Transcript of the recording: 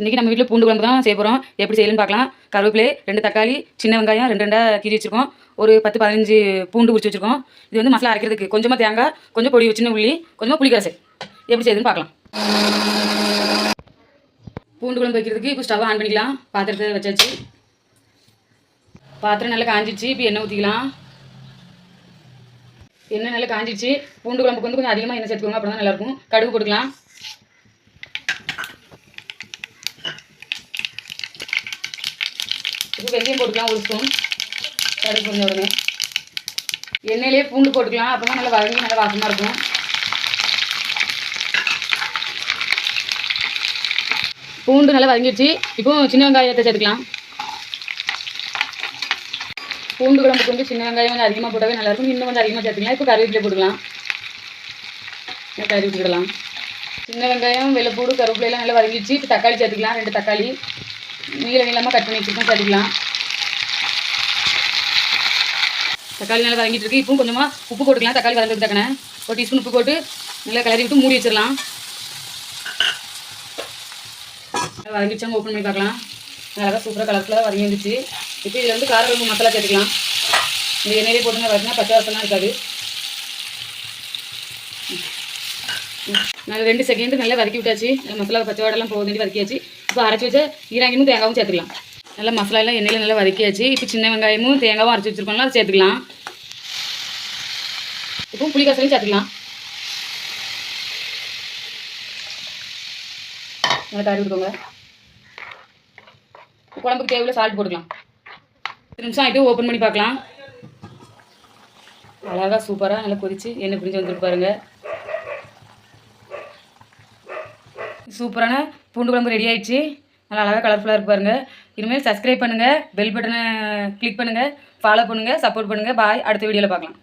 இன்றைக்கி நம்ம வீட்டில் பூண்டு குழம்பு தான் செய்ய போகிறோம் எப்படி செய்யலன்னு பார்க்கலாம். கருவேப்பிலை ரெண்டு தக்காளி சின்ன வெங்காயம் ரெண்டு ரெண்டாக கீறி வச்சுருக்கோம். ஒரு பத்து பதினஞ்சு பூண்டு பிடிச்சி வச்சுருக்கோம். இது வந்து மசாலா அரைக்கிறதுக்கு கொஞ்சமாக தேங்காய் கொஞ்சம் பொடி சின்ன உள்ளி கொஞ்சமாக புளிக்கரசு எப்படி செய்யுதுன்னு பார்க்கலாம். பூண்டு குழம்பு வைக்கிறதுக்கு இப்போ ஸ்டவ் ஆன் பண்ணிக்கலாம். பாத்திரத்தை வச்சாச்சு. பாத்திரம் நல்லா காஞ்சிச்சு இப்போ எண்ணெய் ஊற்றிக்கலாம் எண்ணெய் நல்லா காஞ்சிச்சு பூண்டு குழம்புக்கு வந்து கொஞ்சம் அதிகமாக எண்ணெய் சேர்த்துக்கோங்க. அப்படி தான் நல்லாயிருக்கும் கடுகு போட்டுக்கலாம். இப்போ வெந்தயம் போட்டுக்கலாம் ஒரு ஸ்பூன் கடுகு கொஞ்சம் உடனே எண்ணெயிலே பூண்டு போட்டுக்கலாம் அப்போ தான் நல்லா வதங்கி நல்லா வாசமாக இருக்கும். பூண்டு நல்லா வதங்கிடுச்சு. இப்போ சின்ன வெங்காயத்தை சேர்த்துக்கலாம். பூண்டு குழம்பு வந்து சின்ன வெங்காயம் கொஞ்சம் அதிகமாக போட்டாவே நல்லாயிருக்கும் இன்னும் கொஞ்சம் அதிகமாக சேர்த்துக்கலாம். இப்போ கருவேப்பிலை போட்டுக்கலாம். கறி விட்டுக்கலாம் சின்ன வெங்காயம் வெள்ளைப்பூடு கருவேப்பிலையெல்லாம் நல்லா வதங்கிடுச்சு. இப்போ தக்காளி சேர்த்துக்கலாம். ரெண்டு தக்காளி. நீள நீளமாக கட் பண்ணி வச்சுருக்கோம் சேர்த்துக்கலாம் தக்காளி நல்லா வதங்கிட்டு இருக்கு. இப்போ கொஞ்சமாக உப்பு போட்டுக்கலாம். தக்காளி வதங்கிறது தக்கன. ஒரு டீஸ்பூன் உப்பு போட்டு நல்லா கிளறி விட்டு மூடி வச்சிடலாம். நல்லா வதங்கிடுச்சாங்க ஓப்பன் பண்ணி பார்க்கலாம். நல்லா சூப்பராக கலர்ஃபுல்லாக வதங்கி வந்துச்சு. இப்போ இதில் வந்து கார குழம்பு மசாலா சேர்த்துக்கலாம். இந்த எண்ணெயிலே போட்டுங்க பார்த்தீங்கன்னா பச்சை வாசம்லாம் இருக்காது. நல்லா ரெண்டு செகண்ட் நல்லா வதக்கி விட்டாச்சு. நல்லா மசாலா பச்சை வாடெல்லாம் போக வேண்டி வதக்கியாச்சு. இப்போ அரைச்சி வச்ச ஈராங்கியமும் தேங்காவும் சேர்த்துக்கலாம். நல்லா மசாலா எல்லாம் எண்ணெயில் நல்லா வதக்கியாச்சு. இப்போ சின்ன வெங்காயமும் தேங்காவும் அரைச்சி வச்சிருக்கோம்ல அதை சேர்த்துக்கலாம். இப்போ புளி கசலையும் சேர்த்துக்கலாம். நல்லா கறி விட்டுக்கோங்க. குழம்புக்கு தேவையில்ல சால்ட் போட்டுக்கலாம். பத்து நிமிஷம் ஆகிட்டு ஓப்பன் பண்ணி பார்க்கலாம். அழகாக சூப்பராக நல்லா கொதிச்சு எண்ணெய் பிரிஞ்சு வந்துட்டு பாருங்கள் சூப்பரான பூண்டு குழம்பு ரெடி ஆயிடுச்சு. நல்லா அழகாக கலர்ஃபுல்லாக இருக்கு பாருங்கள் இனிமேல் சப்ஸ்கிரைப் பண்ணுங்கள் பெல் பட்டனை கிளிக் பண்ணுங்கள் ஃபாலோ பண்ணுங்கள் சப்போர்ட் பண்ணுங்கள் பாய் அடுத்த வீடியோவில் பார்க்கலாம்.